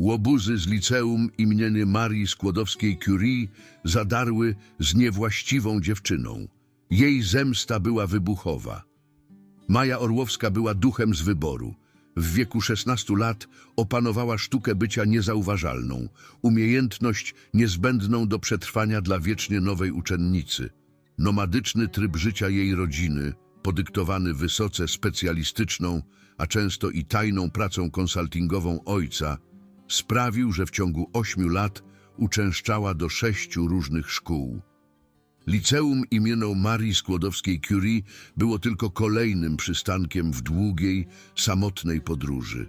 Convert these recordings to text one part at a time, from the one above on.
Łobuzy z liceum imienia Marii Skłodowskiej-Curie zadarły z niewłaściwą dziewczyną. Jej zemsta była wybuchowa. Maja Orłowska była duchem z wyboru. W wieku 16 lat opanowała sztukę bycia niezauważalną, umiejętność niezbędną do przetrwania dla wiecznie nowej uczennicy. Nomadyczny tryb życia jej rodziny, podyktowany wysoce specjalistyczną, a często i tajną pracą konsultingową ojca, sprawił, że w ciągu ośmiu lat uczęszczała do sześciu różnych szkół. Liceum imienną Marii Skłodowskiej-Curie było tylko kolejnym przystankiem w długiej, samotnej podróży.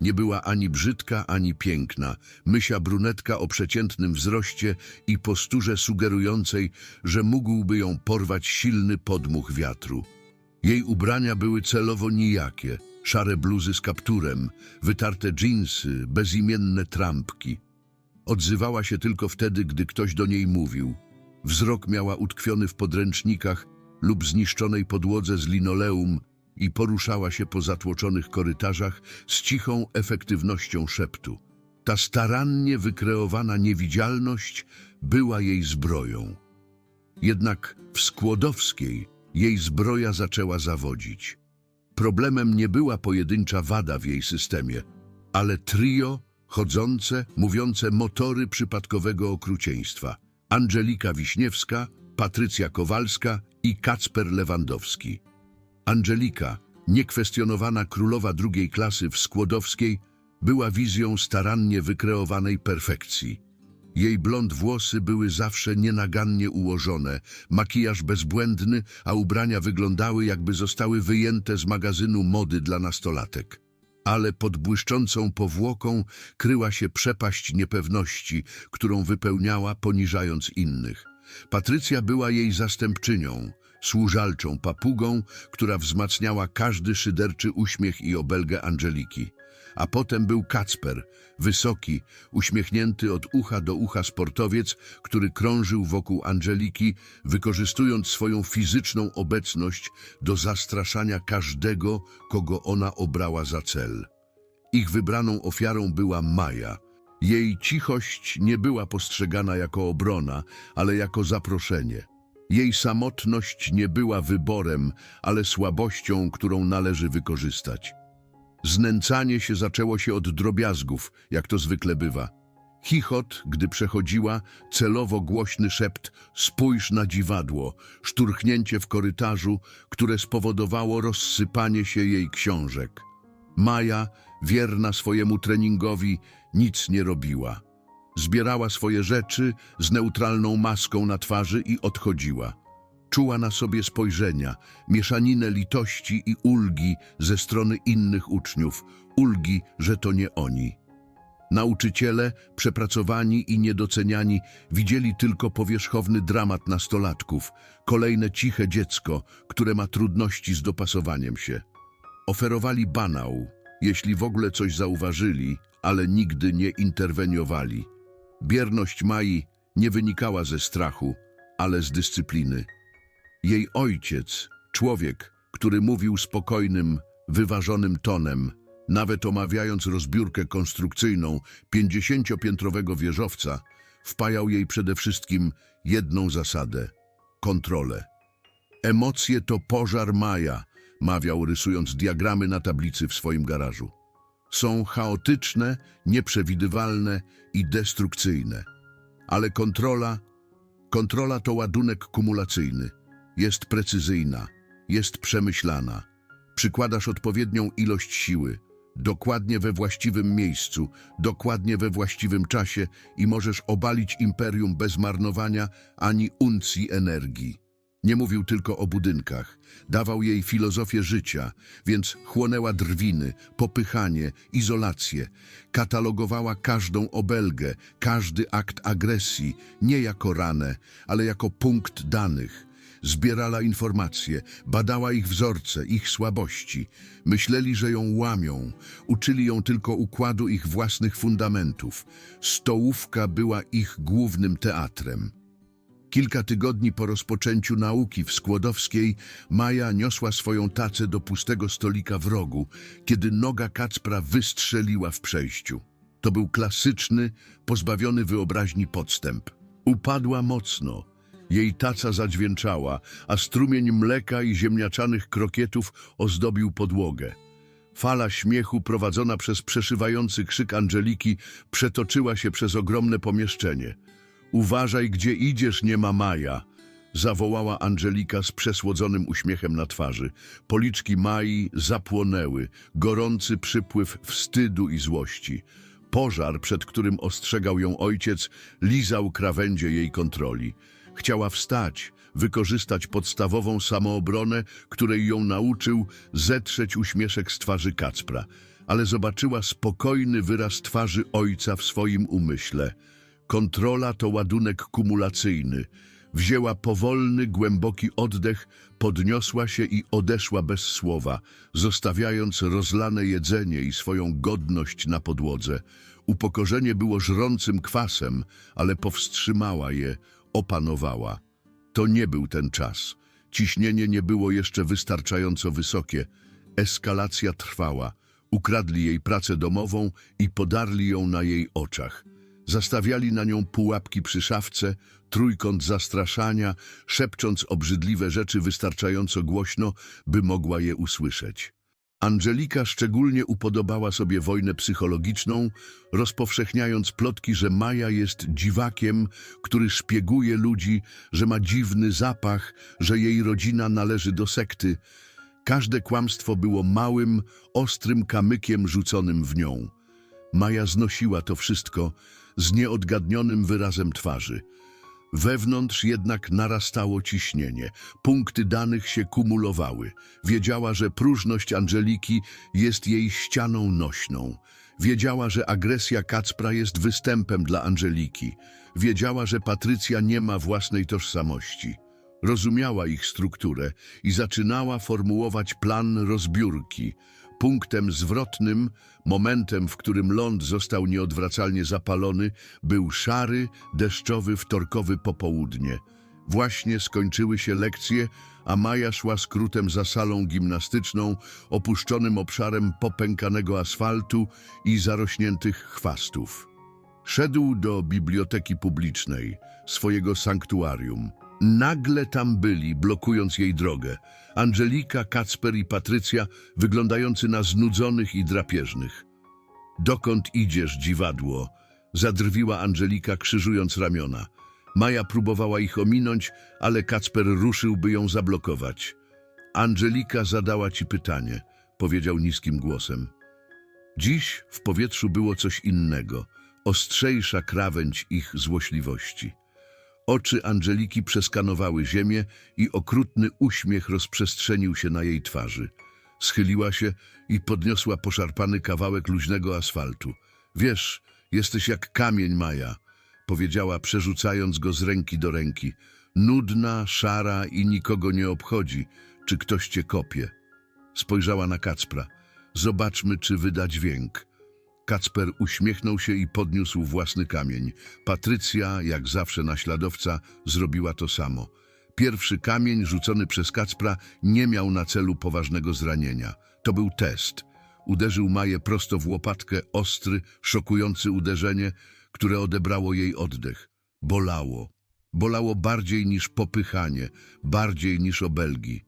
Nie była ani brzydka, ani piękna, mysia brunetka o przeciętnym wzroście i posturze sugerującej, że mógłby ją porwać silny podmuch wiatru. Jej ubrania były celowo nijakie, szare bluzy z kapturem, wytarte dżinsy, bezimienne trampki. Odzywała się tylko wtedy, gdy ktoś do niej mówił. Wzrok miała utkwiony w podręcznikach lub zniszczonej podłodze z linoleum i poruszała się po zatłoczonych korytarzach z cichą efektywnością szeptu. Ta starannie wykreowana niewidzialność była jej zbroją. Jednak w Skłodowskiej jej zbroja zaczęła zawodzić. Problemem nie była pojedyncza wada w jej systemie, ale trio chodzące, mówiące motory przypadkowego okrucieństwa. Angelika Wiśniewska, Patrycja Kowalska i Kacper Lewandowski. Angelika, niekwestionowana królowa drugiej klasy w Skłodowskiej, była wizją starannie wykreowanej perfekcji. Jej blond włosy były zawsze nienagannie ułożone, makijaż bezbłędny, a ubrania wyglądały jakby zostały wyjęte z magazynu mody dla nastolatek. Ale pod błyszczącą powłoką kryła się przepaść niepewności, którą wypełniała, poniżając innych. Patrycja była jej zastępczynią, służalczą papugą, która wzmacniała każdy szyderczy uśmiech i obelgę Angeliki. A potem był Kacper, wysoki, uśmiechnięty od ucha do ucha sportowiec, który krążył wokół Angeliki, wykorzystując swoją fizyczną obecność do zastraszania każdego, kogo ona obrała za cel. Ich wybraną ofiarą była Maja. Jej cichość nie była postrzegana jako obrona, ale jako zaproszenie. Jej samotność nie była wyborem, ale słabością, którą należy wykorzystać. Znęcanie się zaczęło się od drobiazgów, jak to zwykle bywa. Chichot, gdy przechodziła, celowo głośny szept spójrz na dziwadło, szturchnięcie w korytarzu, które spowodowało rozsypanie się jej książek. Maja, wierna swojemu treningowi, nic nie robiła. Zbierała swoje rzeczy z neutralną maską na twarzy i odchodziła. Czuła na sobie spojrzenia, mieszaninę litości i ulgi ze strony innych uczniów, ulgi, że to nie oni. Nauczyciele, przepracowani i niedoceniani, widzieli tylko powierzchowny dramat nastolatków, kolejne ciche dziecko, które ma trudności z dopasowaniem się. Oferowali banał, jeśli w ogóle coś zauważyli, ale nigdy nie interweniowali. Bierność Mai nie wynikała ze strachu, ale z dyscypliny. Jej ojciec, człowiek, który mówił spokojnym, wyważonym tonem, nawet omawiając rozbiórkę konstrukcyjną pięćdziesięciopiętrowego wieżowca, wpajał jej przede wszystkim jedną zasadę – kontrolę. Emocje to pożar Maja, mawiał rysując diagramy na tablicy w swoim garażu. Są chaotyczne, nieprzewidywalne i destrukcyjne. Ale kontrola, kontrola to ładunek kumulacyjny. Jest precyzyjna, jest przemyślana. Przykładasz odpowiednią ilość siły, dokładnie we właściwym miejscu, dokładnie we właściwym czasie i możesz obalić imperium bez marnowania ani uncji energii. Nie mówił tylko o budynkach, dawał jej filozofię życia, więc chłonęła drwiny, popychanie, izolację, katalogowała każdą obelgę, każdy akt agresji, nie jako ranę, ale jako punkt danych. Zbierała informacje, badała ich wzorce, ich słabości. Myśleli, że ją łamią, uczyli ją tylko układu ich własnych fundamentów. Stołówka była ich głównym teatrem. Kilka tygodni po rozpoczęciu nauki w Skłodowskiej Maja niosła swoją tacę do pustego stolika w rogu, kiedy noga Kacpra wystrzeliła w przejściu. To był klasyczny, pozbawiony wyobraźni podstęp. Upadła mocno. Jej taca zadźwięczała, a strumień mleka i ziemniaczanych krokietów ozdobił podłogę. Fala śmiechu prowadzona przez przeszywający krzyk Angeliki przetoczyła się przez ogromne pomieszczenie. Uważaj, gdzie idziesz, nie ma Maja! Zawołała Angelika z przesłodzonym uśmiechem na twarzy. Policzki Mai zapłonęły, gorący przypływ wstydu i złości. Pożar, przed którym ostrzegał ją ojciec, lizał krawędzie jej kontroli. Chciała wstać, wykorzystać podstawową samoobronę, której ją nauczył, zetrzeć uśmieszek z twarzy Kacpra, ale zobaczyła spokojny wyraz twarzy ojca w swoim umyśle. Kontrola to ładunek kumulacyjny. Wzięła powolny, głęboki oddech, podniosła się i odeszła bez słowa, zostawiając rozlane jedzenie i swoją godność na podłodze. Upokorzenie było żrącym kwasem, ale powstrzymała je, opanowała. To nie był ten czas. Ciśnienie nie było jeszcze wystarczająco wysokie. Eskalacja trwała. Ukradli jej pracę domową i podarli ją na jej oczach. Zastawiali na nią pułapki przy szafce, trójkąt zastraszania, szepcząc obrzydliwe rzeczy wystarczająco głośno, by mogła je usłyszeć. Angelika szczególnie upodobała sobie wojnę psychologiczną, rozpowszechniając plotki, że Maja jest dziwakiem, który szpieguje ludzi, że ma dziwny zapach, że jej rodzina należy do sekty. Każde kłamstwo było małym, ostrym kamykiem rzuconym w nią. Maja znosiła to wszystko z nieodgadnionym wyrazem twarzy. Wewnątrz jednak narastało ciśnienie. Punkty danych się kumulowały. Wiedziała, że próżność Angeliki jest jej ścianą nośną. Wiedziała, że agresja Kacpra jest występem dla Angeliki. Wiedziała, że Patrycja nie ma własnej tożsamości. Rozumiała ich strukturę i zaczynała formułować plan rozbiórki. Punktem zwrotnym, momentem, w którym ląd został nieodwracalnie zapalony, był szary, deszczowy, wtorkowy popołudnie. Właśnie skończyły się lekcje, a Maja szła skrótem za salą gimnastyczną, opuszczonym obszarem popękanego asfaltu i zarośniętych chwastów. Szedł do biblioteki publicznej, swojego sanktuarium. Nagle tam byli, blokując jej drogę. Angelika, Kacper i Patrycja, wyglądający na znudzonych i drapieżnych. Dokąd idziesz, dziwadło? Zadrwiła Angelika, krzyżując ramiona. Maja próbowała ich ominąć, ale Kacper ruszył, by ją zablokować. Angelika zadała ci pytanie, powiedział niskim głosem. Dziś w powietrzu było coś innego, ostrzejsza krawędź ich złośliwości. Oczy Angeliki przeskanowały ziemię i okrutny uśmiech rozprzestrzenił się na jej twarzy. Schyliła się i podniosła poszarpany kawałek luźnego asfaltu. Wiesz, jesteś jak kamień, Maja, powiedziała, przerzucając go z ręki do ręki. Nudna, szara i nikogo nie obchodzi, czy ktoś cię kopie. Spojrzała na Kacpra. Zobaczmy, czy wyda dźwięk. Kacper uśmiechnął się i podniósł własny kamień. Patrycja, jak zawsze naśladowca, zrobiła to samo. Pierwszy kamień rzucony przez Kacpra nie miał na celu poważnego zranienia. To był test. Uderzył Maję prosto w łopatkę, ostry, szokujący uderzenie, które odebrało jej oddech. Bolało. Bolało bardziej niż popychanie, bardziej niż obelgi.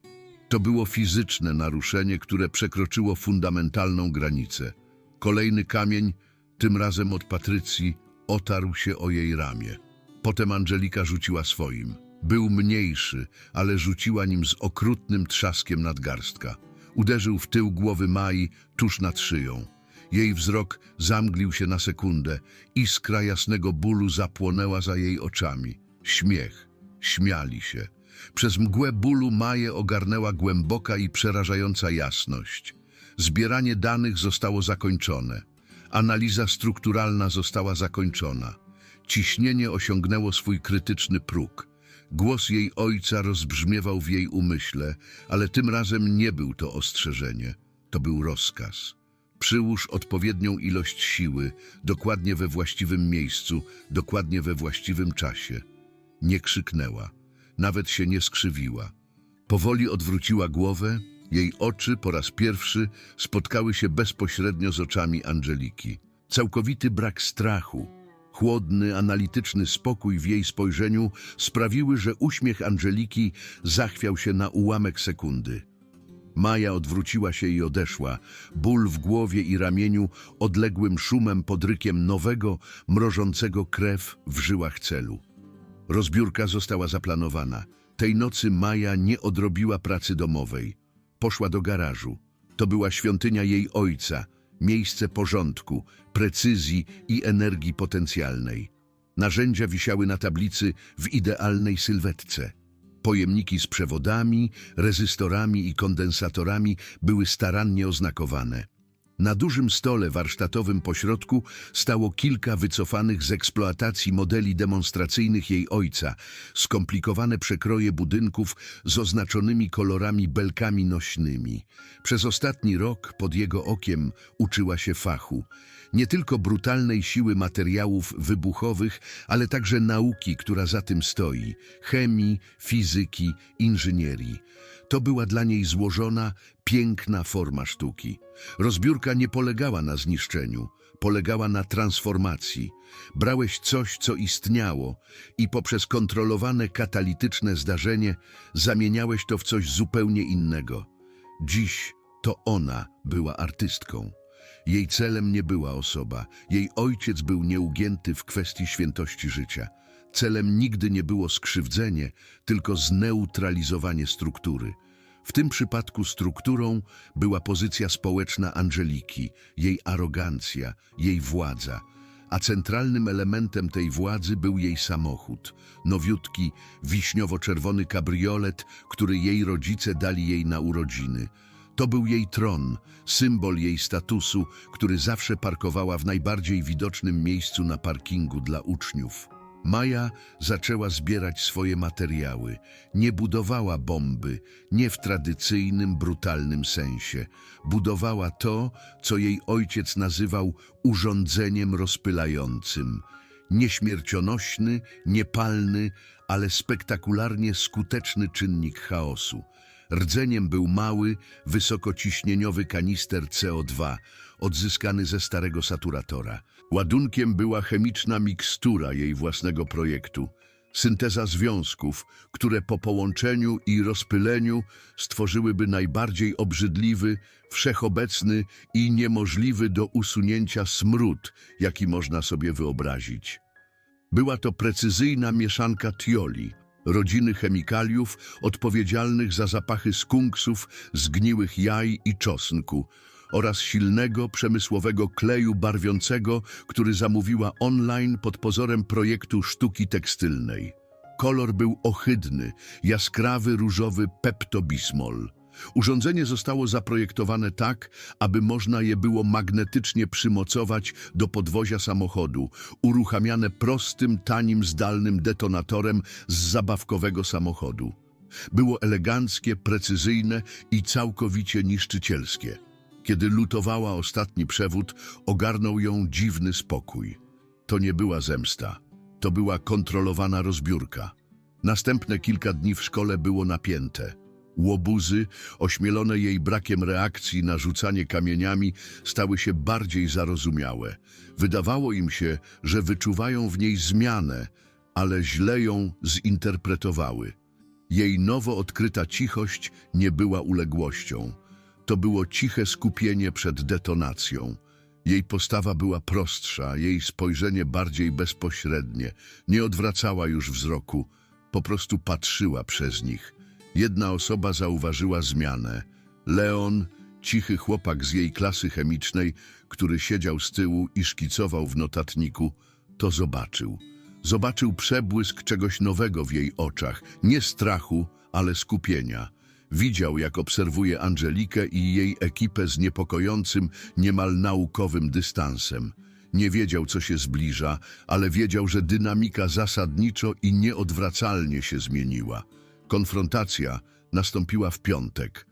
To było fizyczne naruszenie, które przekroczyło fundamentalną granicę. Kolejny kamień, tym razem od Patrycji, otarł się o jej ramię. Potem Angelika rzuciła swoim. Był mniejszy, ale rzuciła nim z okrutnym trzaskiem nadgarstka. Uderzył w tył głowy Mai tuż nad szyją. Jej wzrok zamglił się na sekundę. Iskra jasnego bólu zapłonęła za jej oczami. Śmiech. Śmiali się. Przez mgłę bólu Maję ogarnęła głęboka i przerażająca jasność. Zbieranie danych zostało zakończone. Analiza strukturalna została zakończona. Ciśnienie osiągnęło swój krytyczny próg. Głos jej ojca rozbrzmiewał w jej umyśle, ale tym razem nie był to ostrzeżenie. To był rozkaz. Przyłóż odpowiednią ilość siły, dokładnie we właściwym miejscu, dokładnie we właściwym czasie. Nie krzyknęła, nawet się nie skrzywiła. Powoli odwróciła głowę, jej oczy po raz pierwszy spotkały się bezpośrednio z oczami Angeliki. Całkowity brak strachu, chłodny, analityczny spokój w jej spojrzeniu sprawiły, że uśmiech Angeliki zachwiał się na ułamek sekundy. Maja odwróciła się i odeszła, ból w głowie i ramieniu odległym szumem podrykiem nowego, mrożącego krew w żyłach celu. Rozbiórka została zaplanowana. Tej nocy Maja nie odrobiła pracy domowej. Poszła do garażu. To była świątynia jej ojca, miejsce porządku, precyzji i energii potencjalnej. Narzędzia wisiały na tablicy w idealnej sylwetce. Pojemniki z przewodami, rezystorami i kondensatorami były starannie oznakowane. Na dużym stole warsztatowym pośrodku stało kilka wycofanych z eksploatacji modeli demonstracyjnych jej ojca, skomplikowane przekroje budynków z oznaczonymi kolorami belkami nośnymi. Przez ostatni rok pod jego okiem uczyła się fachu. Nie tylko brutalnej siły materiałów wybuchowych, ale także nauki, która za tym stoi chemii, fizyki, inżynierii. To była dla niej złożona, piękna forma sztuki. Rozbiórka nie polegała na zniszczeniu, polegała na transformacji. Brałeś coś, co istniało i poprzez kontrolowane katalityczne zdarzenie zamieniałeś to w coś zupełnie innego. Dziś to ona była artystką. Jej celem nie była osoba. Jej ojciec był nieugięty w kwestii świętości życia. Celem nigdy nie było skrzywdzenie, tylko zneutralizowanie struktury. W tym przypadku strukturą była pozycja społeczna Angeliki, jej arogancja, jej władza, a centralnym elementem tej władzy był jej samochód, nowiutki, wiśniowo-czerwony kabriolet, który jej rodzice dali jej na urodziny. To był jej tron, symbol jej statusu, który zawsze parkowała w najbardziej widocznym miejscu na parkingu dla uczniów. Maja zaczęła zbierać swoje materiały. Nie budowała bomby, nie w tradycyjnym, brutalnym sensie. Budowała to, co jej ojciec nazywał urządzeniem rozpylającym. Nieśmiercionośny, niepalny, ale spektakularnie skuteczny czynnik chaosu. Rdzeniem był mały, wysokociśnieniowy kanister CO2, odzyskany ze starego saturatora. Ładunkiem była chemiczna mikstura jej własnego projektu. Synteza związków, które po połączeniu i rozpyleniu stworzyłyby najbardziej obrzydliwy, wszechobecny i niemożliwy do usunięcia smród, jaki można sobie wyobrazić. Była to precyzyjna mieszanka tioli, rodziny chemikaliów odpowiedzialnych za zapachy skunksów, zgniłych jaj i czosnku oraz silnego, przemysłowego kleju barwiącego, który zamówiła online pod pozorem projektu sztuki tekstylnej. Kolor był ohydny, jaskrawy różowy peptobismol. Urządzenie zostało zaprojektowane tak, aby można je było magnetycznie przymocować do podwozia samochodu, uruchamiane prostym, tanim, zdalnym detonatorem z zabawkowego samochodu. Było eleganckie, precyzyjne i całkowicie niszczycielskie. Kiedy lutowała ostatni przewód, ogarnął ją dziwny spokój. To nie była zemsta, to była kontrolowana rozbiórka. Następne kilka dni w szkole było napięte. Łobuzy, ośmielone jej brakiem reakcji na rzucanie kamieniami, stały się bardziej zarozumiałe. Wydawało im się, że wyczuwają w niej zmianę, ale źle ją zinterpretowały. Jej nowo odkryta cichość nie była uległością. To było ciche skupienie przed detonacją. Jej postawa była prostsza, jej spojrzenie bardziej bezpośrednie. Nie odwracała już wzroku, po prostu patrzyła przez nich. Jedna osoba zauważyła zmianę. Leon, cichy chłopak z jej klasy chemicznej, który siedział z tyłu i szkicował w notatniku, to zobaczył. Zobaczył przebłysk czegoś nowego w jej oczach, nie strachu, ale skupienia. Widział, jak obserwuje Angelikę i jej ekipę z niepokojącym, niemal naukowym dystansem. Nie wiedział, co się zbliża, ale wiedział, że dynamika zasadniczo i nieodwracalnie się zmieniła. Konfrontacja nastąpiła w piątek.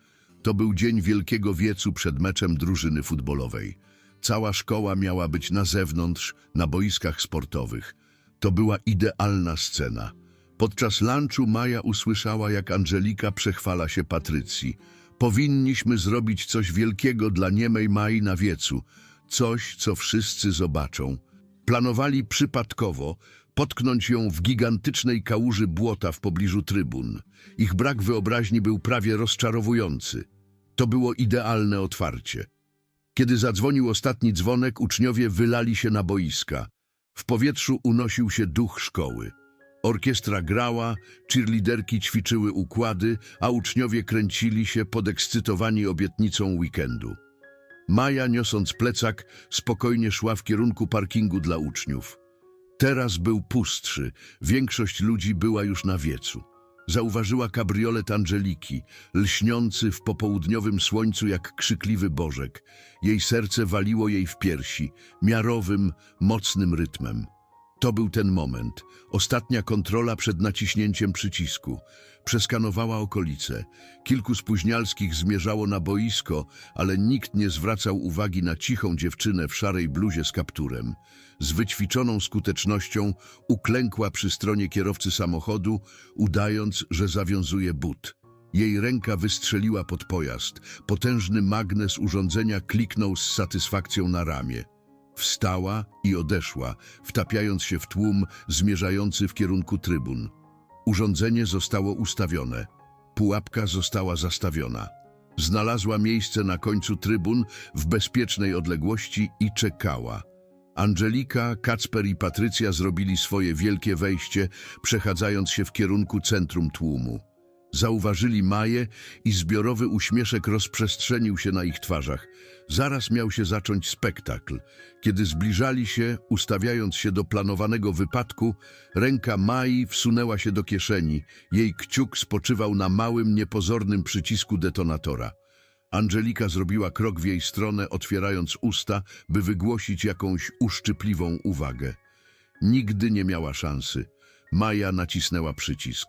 To był dzień wielkiego wiecu przed meczem drużyny futbolowej. Cała szkoła miała być na zewnątrz, na boiskach sportowych. To była idealna scena. Podczas lunchu Maja usłyszała, jak Angelika przechwala się Patrycji. Powinniśmy zrobić coś wielkiego dla niemej Mai na wiecu. Coś, co wszyscy zobaczą. Planowali przypadkowo potknąć ją w gigantycznej kałuży błota w pobliżu trybun. Ich brak wyobraźni był prawie rozczarowujący. To było idealne otwarcie. Kiedy zadzwonił ostatni dzwonek, uczniowie wylali się na boiska. W powietrzu unosił się duch szkoły. Orkiestra grała, cheerleaderki ćwiczyły układy, a uczniowie kręcili się podekscytowani obietnicą weekendu. Maja, niosąc plecak, spokojnie szła w kierunku parkingu dla uczniów. Teraz był pustszy, większość ludzi była już na wiecu. Zauważyła kabriolet Angeliki, lśniący w popołudniowym słońcu jak krzykliwy bożek. Jej serce waliło jej w piersi, miarowym, mocnym rytmem. To był ten moment, ostatnia kontrola przed naciśnięciem przycisku. Przeskanowała okolice. Kilku spóźnialskich zmierzało na boisko, ale nikt nie zwracał uwagi na cichą dziewczynę w szarej bluzie z kapturem. Z wyćwiczoną skutecznością uklękła przy stronie kierowcy samochodu, udając, że zawiązuje but. Jej ręka wystrzeliła pod pojazd. Potężny magnes urządzenia kliknął z satysfakcją na ramię. Wstała i odeszła, wtapiając się w tłum zmierzający w kierunku trybun. Urządzenie zostało ustawione. Pułapka została zastawiona. Znalazła miejsce na końcu trybun w bezpiecznej odległości i czekała. Angelika, Kacper i Patrycja zrobili swoje wielkie wejście, przechadzając się w kierunku centrum tłumu. Zauważyli Maję i zbiorowy uśmieszek rozprzestrzenił się na ich twarzach. Zaraz miał się zacząć spektakl. Kiedy zbliżali się, ustawiając się do planowanego wypadku, ręka Mai wsunęła się do kieszeni. Jej kciuk spoczywał na małym, niepozornym przycisku detonatora. Angelika zrobiła krok w jej stronę, otwierając usta, by wygłosić jakąś uszczypliwą uwagę. Nigdy nie miała szansy. Maja nacisnęła przycisk.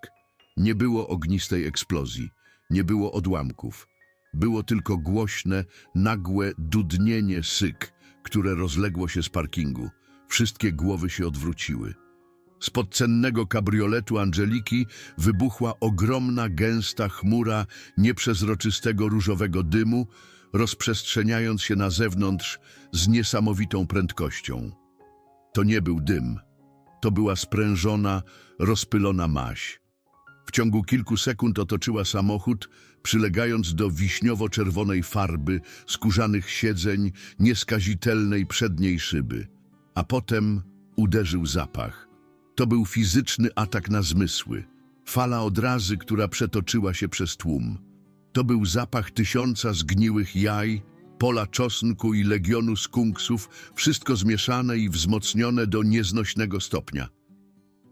Nie było ognistej eksplozji, nie było odłamków. Było tylko głośne, nagłe dudnienie syk, które rozległo się z parkingu. Wszystkie głowy się odwróciły. Spod cennego kabrioletu Angeliki wybuchła ogromna, gęsta chmura nieprzezroczystego różowego dymu, rozprzestrzeniając się na zewnątrz z niesamowitą prędkością. To nie był dym. To była sprężona, rozpylona maź. W ciągu kilku sekund otoczyła samochód, przylegając do wiśniowo-czerwonej farby, skórzanych siedzeń, nieskazitelnej przedniej szyby. A potem uderzył zapach. To był fizyczny atak na zmysły. Fala odrazy, która przetoczyła się przez tłum. To był zapach tysiąca zgniłych jaj, pola czosnku i legionu skunksów, wszystko zmieszane i wzmocnione do nieznośnego stopnia.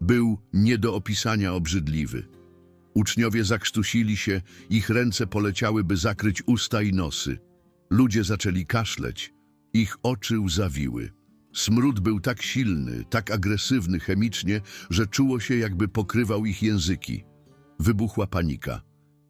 Był nie do opisania obrzydliwy. Uczniowie zakrztusili się, ich ręce poleciały, by zakryć usta i nosy. Ludzie zaczęli kaszleć, ich oczy łzawiły. Smród był tak silny, tak agresywny chemicznie, że czuło się, jakby pokrywał ich języki. Wybuchła panika.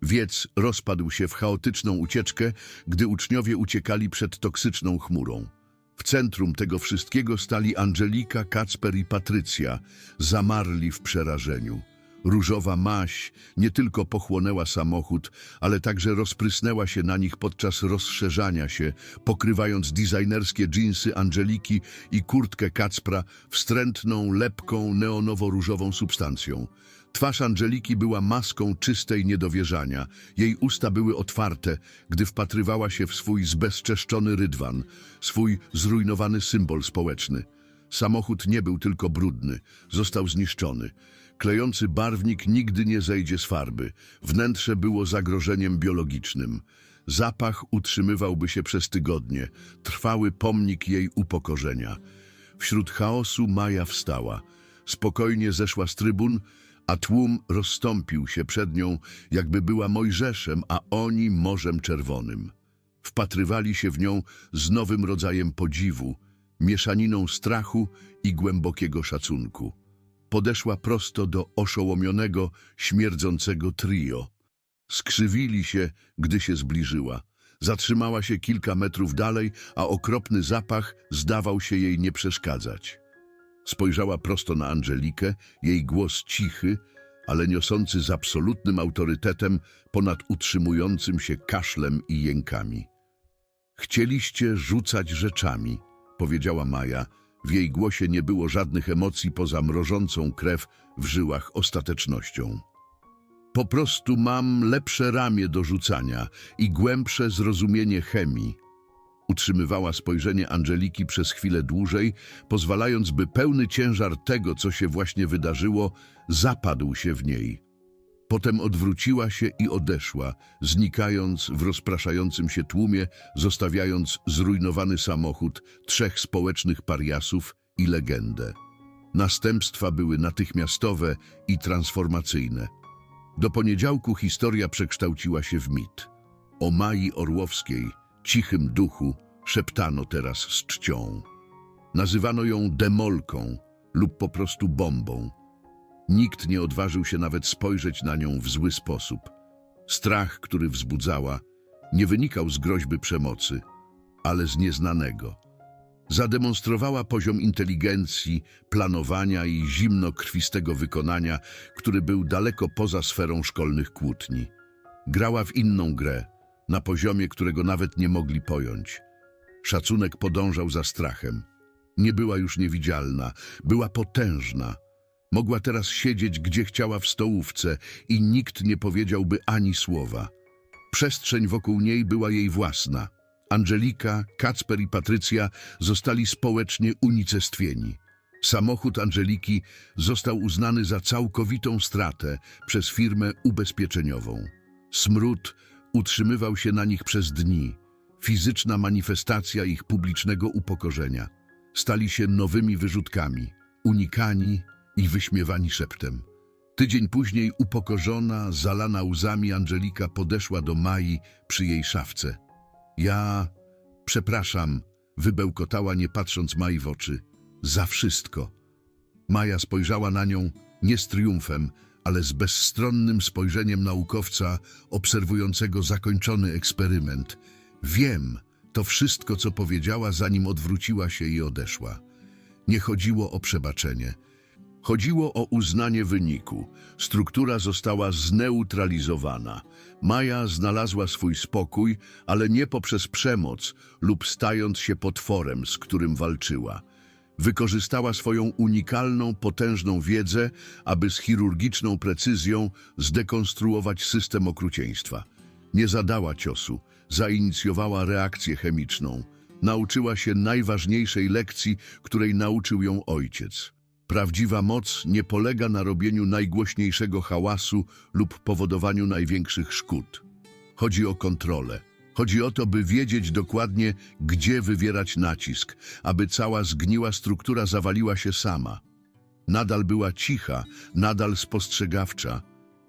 Wiec rozpadł się w chaotyczną ucieczkę, gdy uczniowie uciekali przed toksyczną chmurą. W centrum tego wszystkiego stali Angelika, Kacper i Patrycja, zamarli w przerażeniu. Różowa maź nie tylko pochłonęła samochód, ale także rozprysnęła się na nich podczas rozszerzania się, pokrywając designerskie dżinsy Angeliki i kurtkę Kacpra wstrętną, lepką, neonowo-różową substancją. Twarz Angeliki była maską czystej niedowierzania. Jej usta były otwarte, gdy wpatrywała się w swój zbezczeszczony rydwan, swój zrujnowany symbol społeczny. Samochód nie był tylko brudny, został zniszczony. Klejący barwnik nigdy nie zejdzie z farby. Wnętrze było zagrożeniem biologicznym. Zapach utrzymywałby się przez tygodnie. Trwały pomnik jej upokorzenia. Wśród chaosu Maja wstała. Spokojnie zeszła z trybun, a tłum rozstąpił się przed nią, jakby była Mojżeszem, a oni Morzem Czerwonym. Wpatrywali się w nią z nowym rodzajem podziwu, mieszaniną strachu i głębokiego szacunku. Podeszła prosto do oszołomionego, śmierdzącego trio. Skrzywili się, gdy się zbliżyła. Zatrzymała się kilka metrów dalej, a okropny zapach zdawał się jej nie przeszkadzać. Spojrzała prosto na Angelikę, jej głos cichy, ale niosący z absolutnym autorytetem ponad utrzymującym się kaszlem i jękami. Chcieliście rzucać rzeczami. powiedziała Maja. W jej głosie nie było żadnych emocji poza mrożącą krew w żyłach ostatecznością. Po prostu mam lepsze ramię do rzucania i głębsze zrozumienie chemii. Utrzymywała spojrzenie Angeliki przez chwilę dłużej, pozwalając, by pełny ciężar tego, co się właśnie wydarzyło, zapadł się w niej. Potem odwróciła się i odeszła, znikając w rozpraszającym się tłumie, zostawiając zrujnowany samochód, trzech społecznych pariasów i legendę. Następstwa były natychmiastowe i transformacyjne. Do poniedziałku historia przekształciła się w mit. O Mai Orłowskiej, cichym duchu, szeptano teraz z czcią. Nazywano ją demolką lub po prostu bombą. Nikt nie odważył się nawet spojrzeć na nią w zły sposób. Strach, który wzbudzała, nie wynikał z groźby przemocy, ale z nieznanego. Zademonstrowała poziom inteligencji, planowania i zimnokrwistego wykonania, który był daleko poza sferą szkolnych kłótni. Grała w inną grę, na poziomie, którego nawet nie mogli pojąć. Szacunek podążał za strachem. Nie była już niewidzialna, była potężna. Mogła teraz siedzieć, gdzie chciała w stołówce i nikt nie powiedziałby ani słowa. Przestrzeń wokół niej była jej własna. Angelika, Kacper i Patrycja zostali społecznie unicestwieni. Samochód Angeliki został uznany za całkowitą stratę przez firmę ubezpieczeniową. Smród utrzymywał się na nich przez dni. Fizyczna manifestacja ich publicznego upokorzenia. Stali się nowymi wyrzutkami, unikani i wyśmiewani szeptem. Tydzień później upokorzona, zalana łzami Angelika podeszła do Mai przy jej szafce. Ja, przepraszam, wybełkotała nie patrząc Mai w oczy. Za wszystko. Maja spojrzała na nią nie z triumfem, ale z bezstronnym spojrzeniem naukowca obserwującego zakończony eksperyment. Wiem, to wszystko, co powiedziała, zanim odwróciła się i odeszła. Nie chodziło o przebaczenie. Chodziło o uznanie wyniku. Struktura została zneutralizowana. Maja znalazła swój spokój, ale nie poprzez przemoc lub stając się potworem, z którym walczyła. Wykorzystała swoją unikalną, potężną wiedzę, aby z chirurgiczną precyzją zdekonstruować system okrucieństwa. Nie zadała ciosu, zainicjowała reakcję chemiczną. Nauczyła się najważniejszej lekcji, której nauczył ją ojciec. Prawdziwa moc nie polega na robieniu najgłośniejszego hałasu lub powodowaniu największych szkód. Chodzi o kontrolę. Chodzi o to, by wiedzieć dokładnie, gdzie wywierać nacisk, aby cała zgniła struktura zawaliła się sama. Nadal była cicha, nadal spostrzegawcza,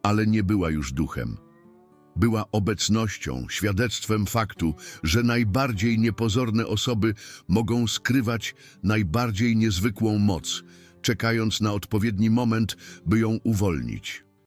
ale nie była już duchem. Była obecnością, świadectwem faktu, że najbardziej niepozorne osoby mogą skrywać najbardziej niezwykłą moc, czekając na odpowiedni moment, by ją uwolnić.